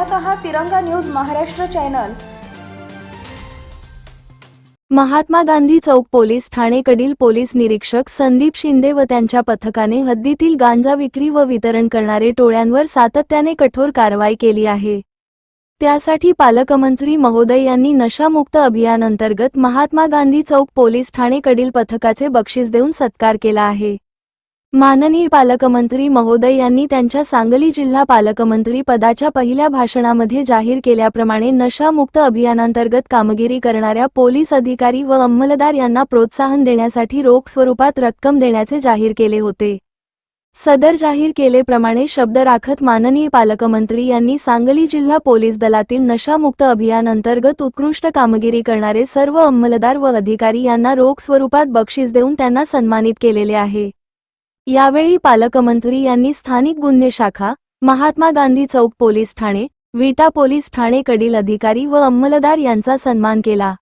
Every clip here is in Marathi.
पाहत आहात तिरंगा न्यूज महाराष्ट्र चॅनल. महात्मा गांधी चौक पोलीस ठाणेकडील पोलीस निरीक्षक संदीप शिंदे व त्यांच्या पथकाने हद्दीतील गांजा विक्री व वितरण करणारे टोळ्यांवर सातत्याने कठोर कारवाई केली आहे. त्यासाठी पालकमंत्री महोदय यांनी नशामुक्त अभियान अंतर्गत महात्मा गांधी चौक पोलीस ठाणेकडील पथकाचे बक्षीस देऊन सत्कार केला आहे. माननीय पालकमंत्री महोदय यांनी त्यांच्या सांगली जिल्हा पालकमंत्री पदाच्या पहिल्या भाषणामध्ये जाहीर केल्याप्रमाणे नशामुक्त अभियानांतर्गत कामगिरी करणाऱ्या पोलीस अधिकारी व अंमलदार यांना प्रोत्साहन देण्यासाठी रोख स्वरूपात रक्कम देण्याचे जाहीर केले होते. सदर जाहीर केलेप्रमाणे शब्द राखत माननीय पालकमंत्री यांनी सांगली जिल्हा पोलीस दलातील नशामुक्त अभियान अंतर्गत उत्कृष्ट कामगिरी करणारे सर्व अंमलदार व अधिकारी यांना रोख स्वरूपात बक्षीस देऊन त्यांना सन्मानित केलेले आहे. यावेळी पालकमंत्री यांनी स्थानिक गुन्हे शाखा महात्मा गांधी चौक पोलीस ठाणे विटा पोलीस ठाणेकडील अधिकारी व अंमलदार यांचा सन्मान केला.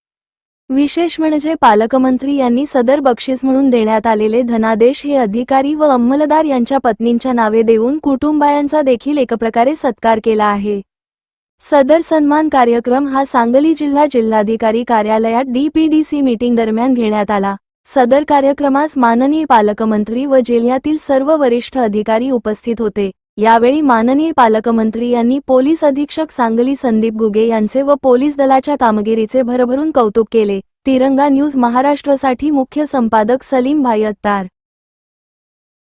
विशेष म्हणजे पालकमंत्री यांनी सदर बक्षीस म्हणून देण्यात आलेले धनादेश हे अधिकारी व अंमलदार यांच्या पत्नींच्या नावे देऊन कुटुंबायांचा देखील एकप्रकारे सत्कार केला आहे. सदर सन्मान कार्यक्रम हा सांगली जिल्हा जिल्हाधिकारी कार्यालयात डीपीडीसी मीटिंग दरम्यान घेण्यात आला. सदर कार्यक्रमास माननीय पालकमंत्री व जिल्ह्यातील सर्व वरिष्ठ अधिकारी उपस्थित होते. यावेळी माननीय पालकमंत्री यांनी पोलीस अधीक्षक सांगली संदीप गुगे यांचे व पोलीस दलाच्या कामगिरीचे भरभरून कौतुक केले. तिरंगा न्यूज महाराष्ट्रसाठी मुख्य संपादक सलीम भाई अत्तार.